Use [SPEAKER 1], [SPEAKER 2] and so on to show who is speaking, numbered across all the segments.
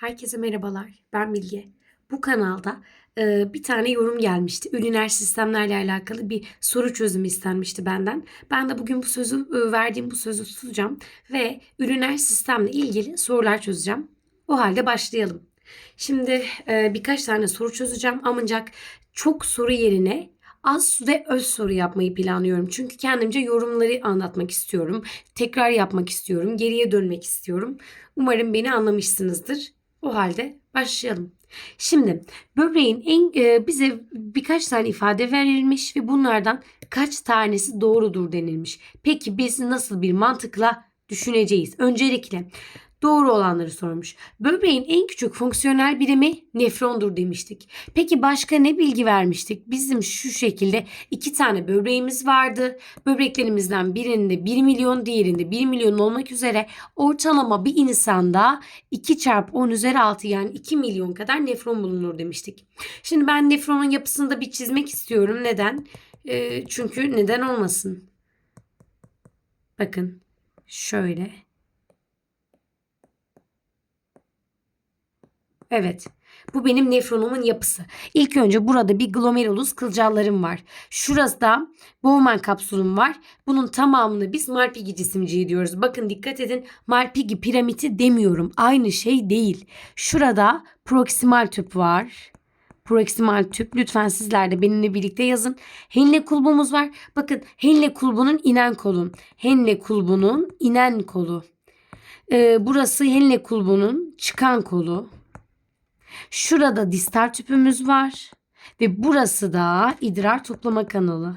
[SPEAKER 1] Herkese merhabalar. Ben Bilge. Bu kanalda e, bir tane yorum gelmişti. Üriner sistemlerle alakalı bir soru çözümü istenmişti benden. Ben de bugün bu sözü e, verdiğim bu sözü tutacağım ve üriner sistemle ilgili sorular çözeceğim. O halde başlayalım. Şimdi e, birkaç tane soru çözeceğim ancak çok soru yerine az ve öz soru yapmayı planlıyorum. Çünkü kendimce yorumları anlatmak istiyorum. Tekrar yapmak istiyorum. Geriye dönmek istiyorum. Umarım beni anlamışsınızdır. O halde başlayalım. Şimdi böbreğin en e, bize birkaç tane ifade verilmiş ve bunlardan kaç tanesi doğrudur denilmiş. Peki biz nasıl bir mantıkla düşüneceğiz? Öncelikle doğru olanları sormuş. Böbreğin en küçük fonksiyonel birimi nefrondur demiştik. Peki başka ne bilgi vermiştik? Bizim şu şekilde iki tane böbreğimiz vardı. Böbreklerimizden birinde 1 milyon, diğerinde 1 milyon olmak üzere ortalama bir insanda 2 çarpı 10 üzeri 6 yani 2 milyon kadar nefron bulunur demiştik. Şimdi ben nefronun yapısını da bir çizmek istiyorum. Neden? Ee, çünkü neden olmasın? Bakın şöyle. Evet. Bu benim nefronumun yapısı. İlk önce burada bir glomerulus kılcallarım var. Şurası da Bowman kapsülüm var. Bunun tamamını biz Malpighi cisimciği diyoruz. Bakın dikkat edin Malpighi piramidi demiyorum. Aynı şey değil. Şurada proksimal tüp var. Proksimal tüp. Lütfen sizler de benimle birlikte yazın. Henle kulbumuz var. Bakın Henle kulbunun inen kolu. Henle kulbunun inen kolu. Ee, burası Henle kulbunun çıkan kolu. Şurada distal tüpümüz var ve burası da idrar toplama kanalı.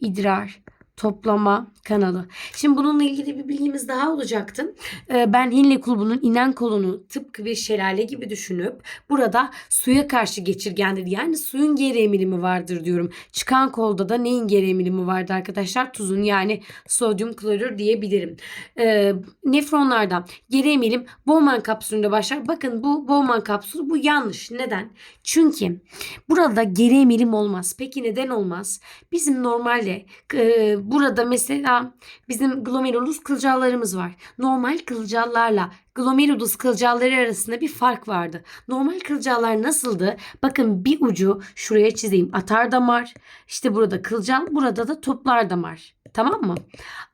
[SPEAKER 1] İdrar toplama kanalı. Şimdi bununla ilgili bir bilgimiz daha olacaktı. Ee, ben Hinle kulbunun inen kolunu tıpkı bir şelale gibi düşünüp burada suya karşı geçirgendir. Yani suyun geri emilimi vardır diyorum. Çıkan kolda da neyin geri emilimi vardı arkadaşlar? Tuzun yani sodyum klorür diyebilirim. Ee, nefronlarda geri emilim Bowman kapsülünde başlar. Bakın bu Bowman kapsülü bu yanlış. Neden? Çünkü burada geri emilim olmaz. Peki neden olmaz? Bizim normalde e, burada mesela bizim glomerulus kılcallarımız var. Normal kılcallarla glomerulus kılcalları arasında bir fark vardı. Normal kılcallar nasıldı? Bakın bir ucu şuraya çizeyim. Atar damar. İşte burada kılcal, burada da toplar damar. Tamam mı?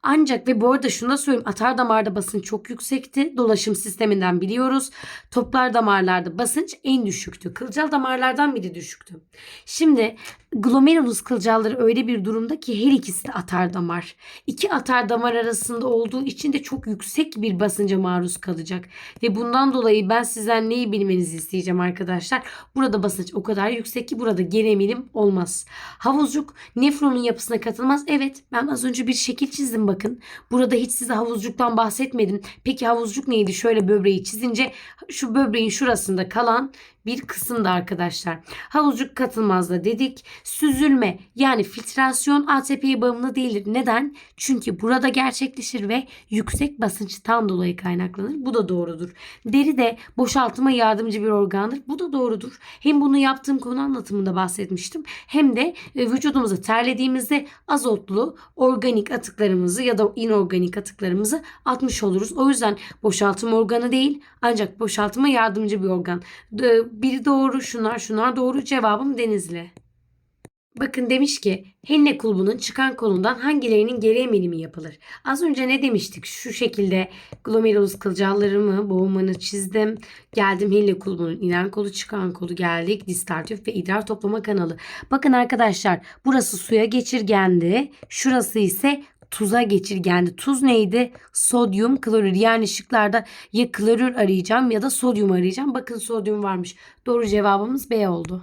[SPEAKER 1] Ancak ve bu arada şunu da söyleyeyim. Atar damarda basınç çok yüksekti. Dolaşım sisteminden biliyoruz. Toplar damarlarda basınç en düşüktü. Kılcal damarlardan biri düşüktü. Şimdi glomerulus kılcalları öyle bir durumda ki her ikisi de atar damar. İki atar damar arasında olduğu için de çok yüksek bir basınca maruz kalacak. Ve bundan dolayı ben sizden neyi bilmenizi isteyeceğim arkadaşlar. Burada basınç o kadar yüksek ki burada geri olmaz. Havuzcuk nefronun yapısına katılmaz. Evet ben az önce bir şekil çizdim bakın. Burada hiç size havuzcuktan bahsetmedim. Peki havuzcuk neydi? Şöyle böbreği çizince şu böbreğin şurasında kalan bir kısımda arkadaşlar. Havuzcuk katılmaz da dedik. Süzülme yani filtrasyon ATP'ye bağımlı değildir. Neden? Çünkü burada gerçekleşir ve yüksek basınçtan dolayı kaynaklanır. Bu da doğrudur. Deri de boşaltıma yardımcı bir organdır. Bu da doğrudur. Hem bunu yaptığım konu anlatımında bahsetmiştim. Hem de e, vücudumuza terlediğimizde azotlu organik atıklarımızı ya da inorganik atıklarımızı atmış oluruz. O yüzden boşaltım organı değil ancak boşaltıma yardımcı bir organ. Biri doğru şunlar şunlar doğru cevabım Denizli. Bakın demiş ki Henne kulbunun çıkan kolundan hangilerinin geri emilimi yapılır? Az önce ne demiştik? Şu şekilde glomerulus kılcallarımı boğumanı çizdim. Geldim Henne kulbunun inen kolu çıkan kolu geldik. Distal tüp ve idrar toplama kanalı. Bakın arkadaşlar burası suya geçirgendi. Şurası ise tuza geçirgendi. Tuz neydi? Sodyum klorür. Yani şıklarda ya klorür arayacağım ya da sodyum arayacağım. Bakın sodyum varmış. Doğru cevabımız B oldu.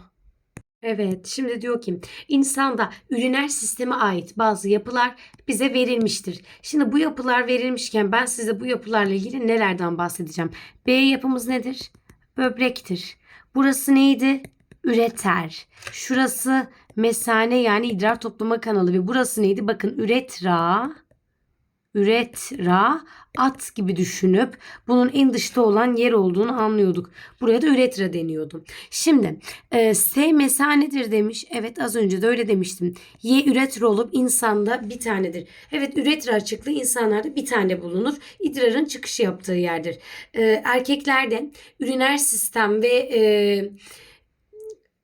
[SPEAKER 1] Evet, şimdi diyor ki insanda üriner sisteme ait bazı yapılar bize verilmiştir. Şimdi bu yapılar verilmişken ben size bu yapılarla ilgili nelerden bahsedeceğim? B yapımız nedir? Böbrektir. Burası neydi? Üreter. Şurası mesane yani idrar toplama kanalı ve burası neydi? Bakın üretra üretra at gibi düşünüp bunun en dışta olan yer olduğunu anlıyorduk. Buraya da üretra deniyordu. Şimdi e, S mesanedir demiş. Evet az önce de öyle demiştim. Y üretra olup insanda bir tanedir. Evet üretra açıklığı insanlarda bir tane bulunur. İdrarın çıkışı yaptığı yerdir. E, erkeklerde üriner sistem ve e,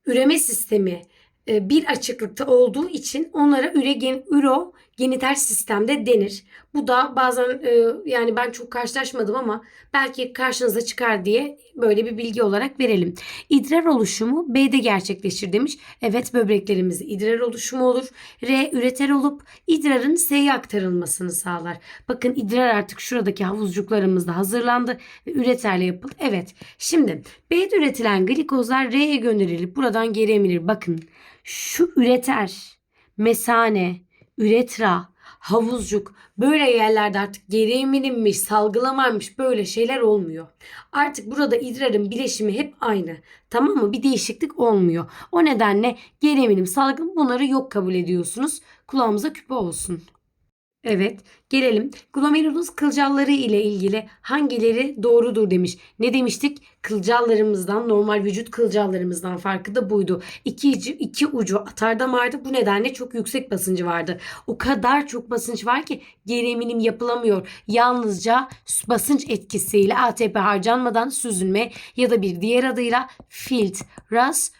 [SPEAKER 1] üreme sistemi bir açıklıkta olduğu için onlara ürogen, üro genital sistemde denir. Bu da bazen e, yani ben çok karşılaşmadım ama belki karşınıza çıkar diye böyle bir bilgi olarak verelim. İdrar oluşumu B'de gerçekleşir demiş. Evet böbreklerimizde idrar oluşumu olur. R üreter olup idrarın S'ye aktarılmasını sağlar. Bakın idrar artık şuradaki havuzcuklarımızda hazırlandı ve üreterle yapıldı. Evet şimdi B'de üretilen glikozlar R'ye gönderilip buradan geri emilir. Bakın şu üreter, mesane, üretra, havuzcuk böyle yerlerde artık geri emilinmiş, salgılamaymış böyle şeyler olmuyor. Artık burada idrarın bileşimi hep aynı. Tamam mı? Bir değişiklik olmuyor. O nedenle geri emilim, salgım bunları yok kabul ediyorsunuz. Kulağımıza küpe olsun. Evet, gelelim. Glomerulus kılcalları ile ilgili hangileri doğrudur demiş. Ne demiştik? Kılcallarımızdan, normal vücut kılcallarımızdan farkı da buydu. İki, iki ucu atar damardı. Bu nedenle çok yüksek basıncı vardı. O kadar çok basınç var ki geri eminim yapılamıyor. Yalnızca basınç etkisiyle ATP harcanmadan süzülme ya da bir diğer adıyla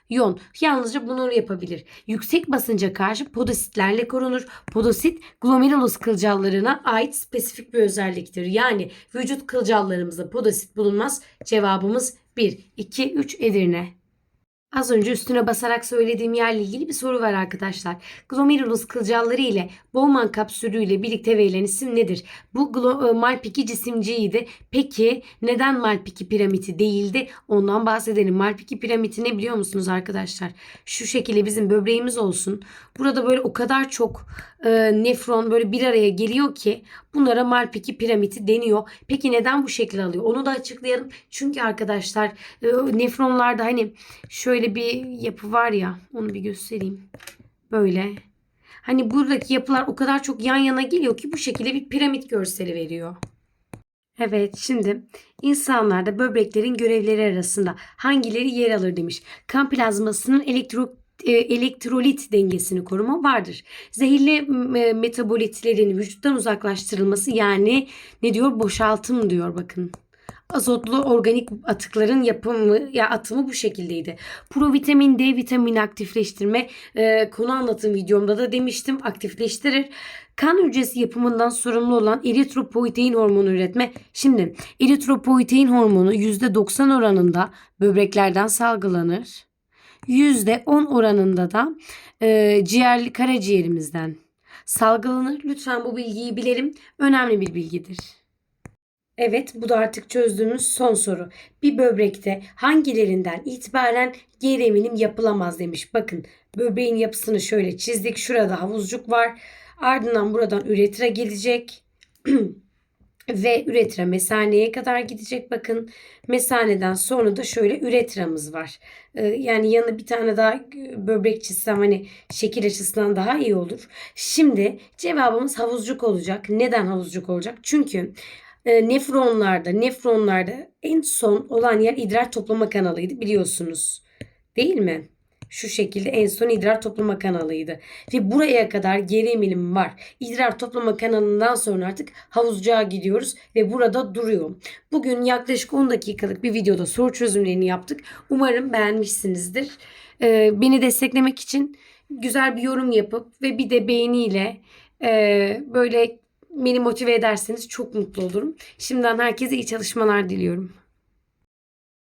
[SPEAKER 1] filtrasyon. Yalnızca bunu yapabilir. Yüksek basınca karşı podositlerle korunur. Podosit glomerulus kılcallarına ait spesifik bir özelliktir. Yani vücut kılcallarımızda podosit bulunmaz. Cevabımız 1, 2, 3 Edirne. Az önce üstüne basarak söylediğim yerle ilgili bir soru var arkadaşlar. Glomerulus kılcalları ile Bowman kapsülü ile birlikte verilen isim nedir? Bu e, Malpighi cisimciydi. Peki neden Malpighi piramidi değildi? Ondan bahsedelim. Malpighi piramidi ne biliyor musunuz arkadaşlar? Şu şekilde bizim böbreğimiz olsun. Burada böyle o kadar çok e, nefron böyle bir araya geliyor ki bunlara Malpighi piramidi deniyor. Peki neden bu şekil alıyor? Onu da açıklayalım. Çünkü arkadaşlar e, nefronlarda hani şöyle bir yapı var ya onu bir göstereyim. Böyle. Hani buradaki yapılar o kadar çok yan yana geliyor ki bu şekilde bir piramit görseli veriyor. Evet şimdi insanlarda böbreklerin görevleri arasında hangileri yer alır demiş. Kan plazmasının elektro e, elektrolit dengesini koruma vardır. Zehirli m- metabolitlerin vücuttan uzaklaştırılması yani ne diyor boşaltım diyor bakın. Azotlu organik atıkların yapımı ya atımı bu şekildeydi. Provitamin D vitamini aktifleştirme e, konu anlatım videomda da demiştim aktifleştirir. Kan hücresi yapımından sorumlu olan eritropoietin hormonu üretme. Şimdi eritropoietin hormonu %90 oranında böbreklerden salgılanır. %10 oranında da e, ciğer karaciğerimizden salgılanır. Lütfen bu bilgiyi bilelim. Önemli bir bilgidir. Evet, bu da artık çözdüğümüz son soru. Bir böbrekte hangilerinden itibaren geri emilim yapılamaz demiş. Bakın böbreğin yapısını şöyle çizdik. Şurada havuzcuk var. Ardından buradan üretra gelecek. Ve üretra mesaneye kadar gidecek. Bakın mesaneden sonra da şöyle üretramız var. Ee, yani yanına bir tane daha böbrek çizsem hani şekil açısından daha iyi olur. Şimdi cevabımız havuzcuk olacak. Neden havuzcuk olacak? Çünkü e, nefronlarda, nefronlarda en son olan yer idrar toplama kanalıydı biliyorsunuz. Değil mi? Şu şekilde en son idrar toplama kanalıydı. Ve buraya kadar geri emilim var. İdrar toplama kanalından sonra artık havuzcuğa gidiyoruz ve burada duruyor. Bugün yaklaşık 10 dakikalık bir videoda soru çözümlerini yaptık. Umarım beğenmişsinizdir. Ee, beni desteklemek için güzel bir yorum yapıp ve bir de beğeniyle e, böyle beni motive ederseniz çok mutlu olurum. Şimdiden herkese iyi çalışmalar diliyorum.